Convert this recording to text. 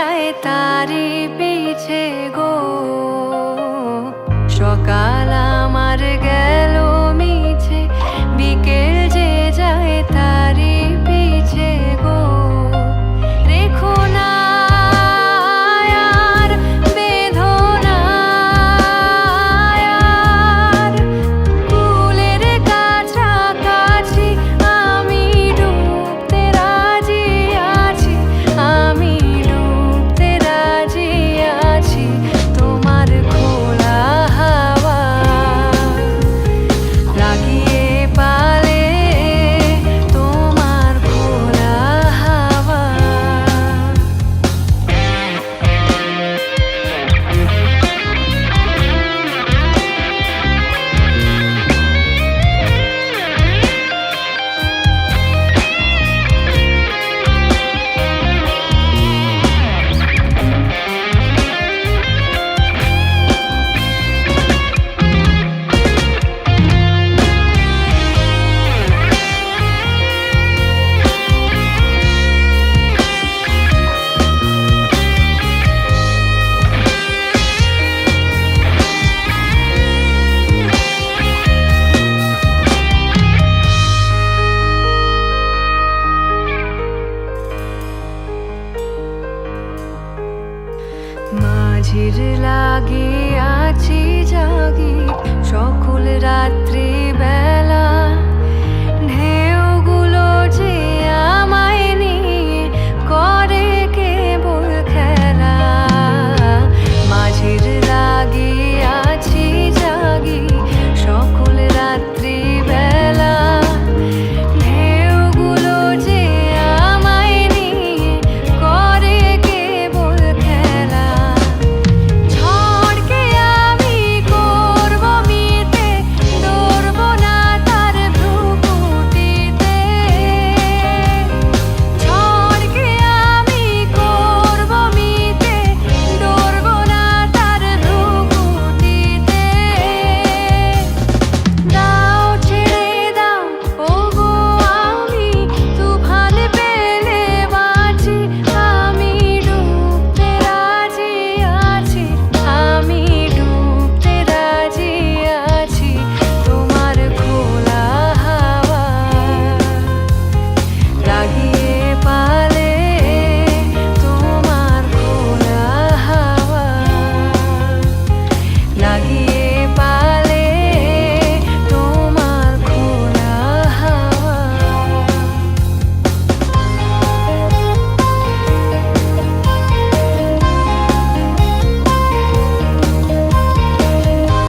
যায় তারি পিছে গো। লাগিয়াছি জাগি সকল রাত্রি